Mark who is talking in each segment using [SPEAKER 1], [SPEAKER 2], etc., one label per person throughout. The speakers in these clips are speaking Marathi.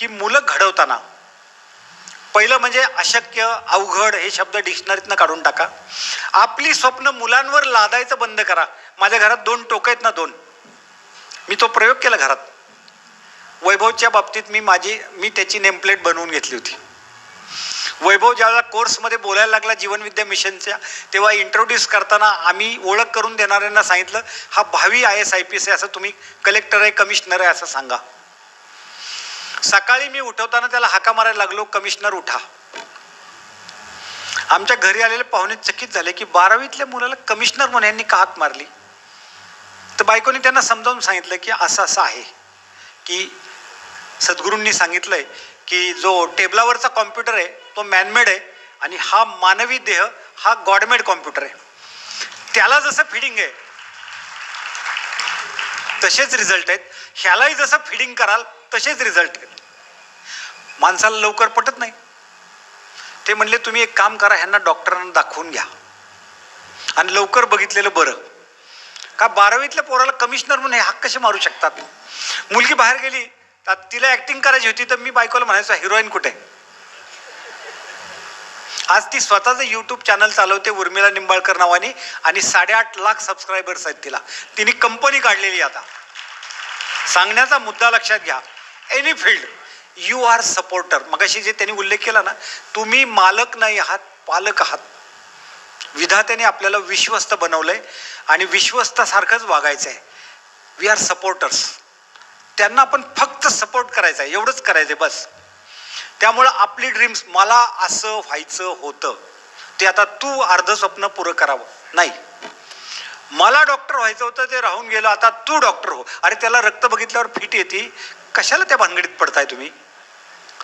[SPEAKER 1] की मुलं घडवताना पहिलं म्हणजे अशक्य अवघड हे शब्द डिक्शनरीतनं काढून टाका. आपली स्वप्न मुलांवर लादायचं बंद करा. माझ्या घरात दोन टोकं आहेत ना दोन. मी तो प्रयोग केला घरात. वैभवच्या बाबतीत मी माझी मी त्याची नेमप्लेट बनवून घेतली होती. वैभव ज्यावेळेला कोर्समध्ये बोलायला लागला जीवनविद्या मिशनच्या तेव्हा इंट्रोड्यूस करताना आम्ही ओळख करून देणाऱ्यांना सांगितलं हा भावी I S I P S आहे असं तुम्ही कलेक्टर आहे कमिशनर आहे असं सांगा. सकाळी मी उठवताना त्याला हाका मारायला लागलो कमिशनर उठा. आमच्या घरी आलेले पाहुणे चकित झाले की बारावीतल्या मुलाला कमिशनर म्हणून यांनी का हात मारली? तर बायकोनी त्यांना समजावून सांगितलं की असं असं आहे. की सद्गुरूंनी सांगितलंय की जो टेबलावरचा कॉम्प्युटर आहे तो मॅनमेड आहे आणि हा मानवी देह हा गॉडमेड कॉम्प्युटर आहे. त्याला जसं फिडिंग आहे तसेच रिझल्ट आहेत. ह्यालाही जसं फिडिंग कराल तसेच रिझल्ट आहेत माणसाला लवकर पटत नाही. ते म्हणले तुम्ही एक काम करा ह्यांना डॉक्टरांना दाखवून घ्या. आणि लवकर बघितलेलं बरं. का बारावीतल्या पोराला कमिशनर म्हणून हे हक्क कसे मारू शकतात? मुलगी बाहेर गेली तर तिला ॲक्टिंग करायची होती तर मी बायकोला म्हणायचो हिरोईन कुठे? आज ती स्वतःचं यूट्यूब चॅनल चालवते उर्मिला निंबाळकर नावाने आणि साडेआठ लाख सबस्क्रायबर्स आहेत तिला. तिने कंपनी काढलेली आहे आता. सांगण्याचा मुद्दा लक्षात घ्या. Any field you are supporter मगाशी जे त्यांनी उल्लेख केला ना तुम्ही मालक नाही आहात पालक आहात. विधात्याने आपल्याला विश्वस्त बनवलंय आणि विश्वस्तासारखंच वागायचं आहे वी आर सपोर्टर्स त्यांना आपण फक्त सपोर्ट करायचा आहे एवढंच करायचं आहे बस. त्यामुळं आपली ड्रीम्स मला असं व्हायचं होतं. ते आता तू अर्ध स्वप्न पुरं करावं. नाही. मला डॉक्टर व्हायचं होतं ते राहून गेलं आता तू डॉक्टर हो. अरे त्याला रक्त बघितल्यावर फिट येते. कशाला त्या भानगडीत पडताय तुम्ही?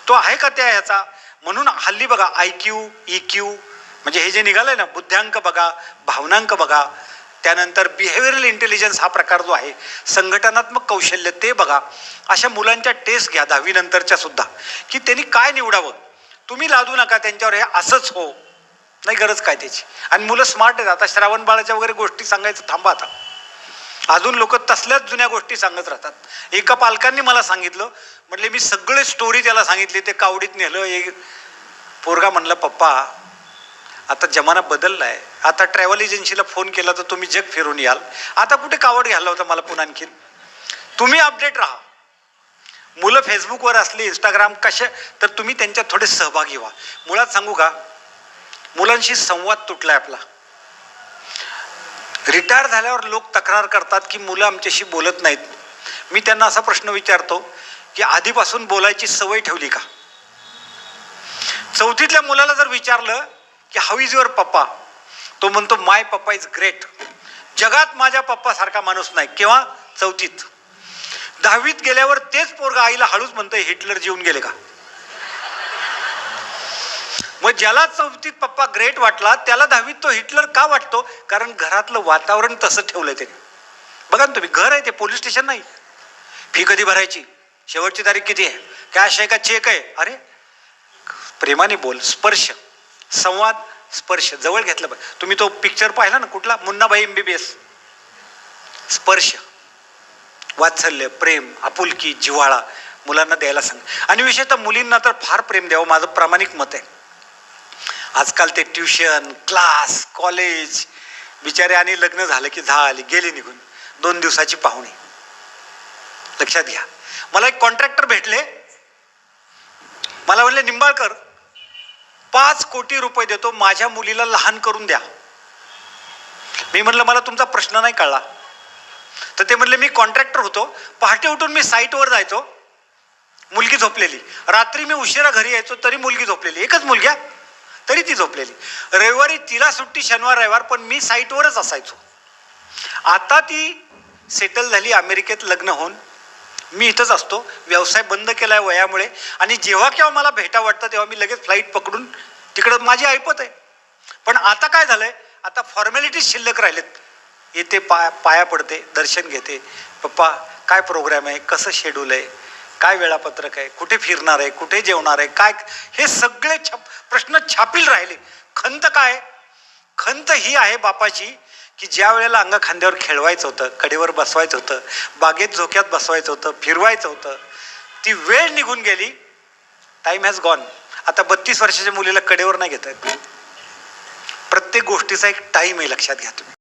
[SPEAKER 1] तो आहे का त्या ह्याचा? म्हणून हल्ली बघा आय क्यू ई क्यू म्हणजे हे जे निघालं आहे ना बुद्ध्यांक बघा भावनांक बघा त्यानंतर बिहेवियरल इंटेलिजन्स हा प्रकार जो आहे संघटनात्मक कौशल्य ते बघा. अशा मुलांच्या टेस्ट घ्या दहावीनंतरच्या सुद्धा. की त्यांनी काय निवडावं? तुम्ही लादू नका त्यांच्यावर हे असंच हो. नाही गरज काय त्याची. आणि मुलं स्मार्ट आहेत. आता श्रावण बाळाच्या वगैरे गोष्टी सांगायचं थांबा आता. अजून लोक तसल्याच जुन्या गोष्टी सांगत राहतात. एका पालकांनी मला सांगितलं म्हटले मी सगळे स्टोरी त्याला सांगितली. ते कावडीत नेलं. एक पोरगा म्हणलं पप्पा आता जमाना बदलला आहे आता ट्रॅव्हल एजन्सीला फोन केला तर तुम्ही जग फिरून याल. आता कुठे कावड घ्यायला होता मला पुन्हा आणखीन? तुम्ही अपडेट राहा. मुलं फेसबुकवर असली इंस्टाग्राम कशा तर तुम्ही त्यांच्यात थोडे सहभागी व्हा. मुळात सांगू का मुलांशी संवाद तुटलाय आपला. रिटायर झाल्यावर लोक तक्रार करतात की मुलं आमच्याशी बोलत नाहीत. मी त्यांना असा प्रश्न विचारतो की आधीपासून बोलायची सवय ठेवली का? चौथीतल्या मुलाला जर विचारलं की हाऊ इज युअर पप्पा तो म्हणतो माय पप्पा इज ग्रेट जगात माझ्या पप्पासारखा माणूस नाही किंवा चौथीत. दहावीत गेल्यावर तेच पोरगा आईला हळूच म्हणतंय हिटलर जेवून गेले का? मग ज्याला चौथीत पप्पा ग्रेट वाटला त्याला दहावीत तो हिटलर का वाटतो? कारण घरातलं वातावरण तसं ठेवलंय ते. बघा ना तुम्ही घर आहे ते पोलीस स्टेशन नाही. फी कधी भरायची? शेवटची तारीख किती आहे? कॅश आहे का चेक आहे? अरे प्रेमाने बोल स्पर्श. संवाद स्पर्श. जवळ घेतलं पाहिजे तुम्ही तो पिक्चर पाहिला ना कुठला? मुन्नाबाई एस स्पर्श. वात्सल्य प्रेम आपुलकी जिव्हाळा. मुलांना द्यायला सांग. आणि विशेषतः मुलींना तर फार प्रेम द्यावं. माझं प्रामाणिक मत आहे. आजकाल ते ट्युशन क्लास कॉलेज बिचारे आणि लग्न झालं की झाली गेली निघून. दोन दिवसाची पाहुणे. लक्षात घ्या. मला एक कॉन्ट्रॅक्टर भेटले. मला म्हणले निंबाळकर पाच कोटी रुपये देतो माझ्या मुलीला लहान करून द्या. मी म्हटलं मला तुमचा प्रश्न नाही कळला. तर ते म्हणले मी कॉन्ट्रॅक्टर होतो. पहाटे उठून मी साईटवर जायचो. मुलगी झोपलेली. रात्री मी उशिरा घरी यायचो तरी मुलगी झोपलेली. एकच मुलग्या. तरी ती झोपलेली. रविवारी तिला सुट्टी शनिवार रविवार पण मी साईटवरच असायचो. आता ती सेटल झाली अमेरिकेत लग्न होऊन. मी इथंच असतो. व्यवसाय बंद केला आहे वयामुळे. आणि जेव्हा केव्हा मला भेटा वाटतं तेव्हा मी लगेच फ्लाईट पकडून तिकडं माझी ऐपत आहे. पण आता काय झालं आहे आता फॉर्मॅलिटीज शिल्लक राहिलेत. येते पाया पाया पडते दर्शन घेते. पप्पा काय प्रोग्राम आहे? कसं शेड्यूल आहे? काय वेळापत्रक आहे? कुठे फिरणार आहे? कुठे जेवणार आहे? काय हे सगळे छाप प्रश्न छापील राहिले. खंत काय? खंत ही आहे बापाची की ज्या वेळेला अंग खांद्यावर खेळवायचं होतं कडेवर बसवायचं होतं बागेत झोक्यात बसवायचं होतं फिरवायचं होतं ती वेळ निघून गेली. टाईम हॅज गॉन आता बत्तीस वर्षाच्या मुलीला कडेवर नाही घेत आहेत प्रत्येक गोष्टीचा एक टाईम आहे लक्षात घ्या तुम्ही.